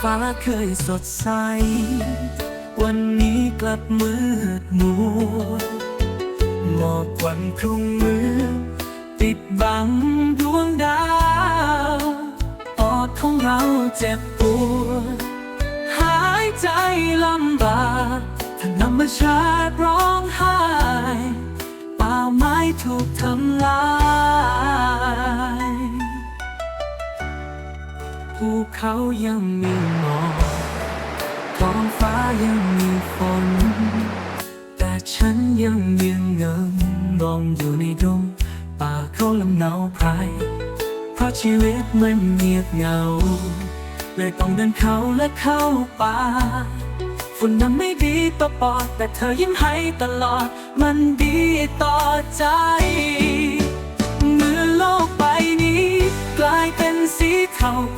ฟ้าเคยสดใส วันนี้กลับมืดมัวหมอกควันคลุมเมืองปิดบังดวงดาวปอดของเราเจ็บปวดหายใจลำบากถ้าธรรมชาติร้องไห้ป่าไม้ถูกท ภูเขายังมีหมอกท้องฟ้ายังมีฝน แต่ฉันยังยืนเงินรองอยู่ในดงป่าเขาลำเนาไพรเพราะชีวิตมันเงียบเหงา เลยต้องเดินเขาและเข้าป่าฝุ่นนั้นไม่ดีต่อปอด แต่เธอยิ้มให้ตลอด มันดีต่อใจ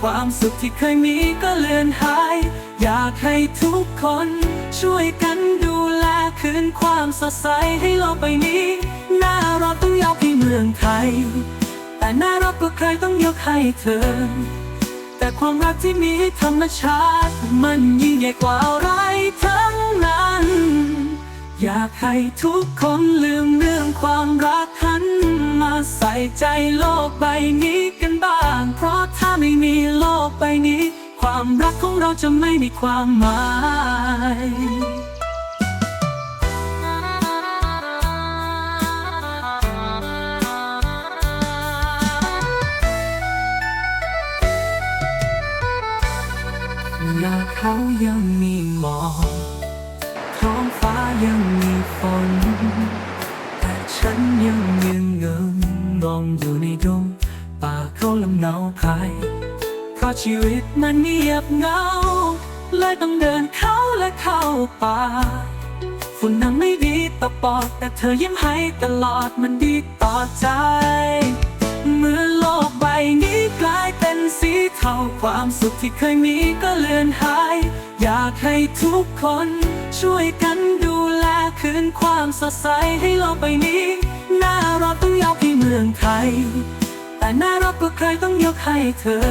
ความสุขที่เคยมีก็เลือนหาย อยากให้ทุกคน ช่วยกันดูแลคืนความสดใสให้โลกใบนี้หน้าเราต้องยกให้เมืองไทย แต่หน้าเราก็ใครต้องยกให้เธอ แต่ความรักที่มีให้ธรรมชาติ มันยิ่งใหญ่กว่าอะไรทั้งนั้น อยากให้ทุกคนลืมเรื่องความรักหัน มาใส่ใจโลกใบนี้กันบ้าง เพราะถ้าไม่มีโลกใบนี้ ความรักของเราจะไม่มีความหมายหน้าเขายังมีหมอกท้องฟ้ายังมีฝน ฉันยังยืนเงินรองอยู่ในดงป่าเขาลำเนาไพรเพราะชีวิตมันเงียบเหงาเลยต้องเดินเข้าและเข้าป่าฝุ่นนั้นไม่ดีต่อปอดแต่เธอยิ้มให้ตลอดมันดีต่อใจเมื่อโลกใบนี้กลายเป็นสีเทาความสุขที่เคยมีก็เลือนหาย อยากให้ทุกคน ช่วยกันดูแลคืนความสดใสให้โลกใบนี้หน้าเราต้องยกให้เมืองไทย แต่หน้าราก็ใครต้องยกให้เธอ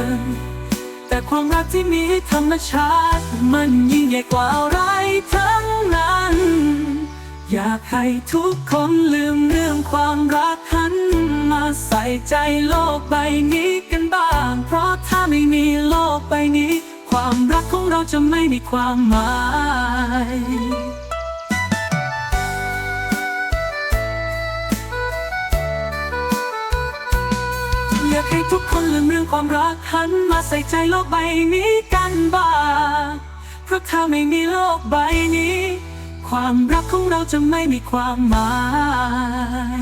แต่ความรักที่มีให้ธรรมชาติ มันยิ่งใหญ่กว่าอะไรทั้งนั้น อยากให้ทุกคนลืมเรื่องความรักหันมาใส่ใจโลกใบนี้กันบ้าง เพราะถ้าไม่มีโลกใบนี้ ความรัก เราจะไม่มีความหมายอยากให้ทุกคนลืมเรื่องความรักหันมาใส่ใจโลกใบนี้กันบ้างเพราะถ้าไม่มีโลกใบนี้ ความรักของเราจะไม่มีความหมาย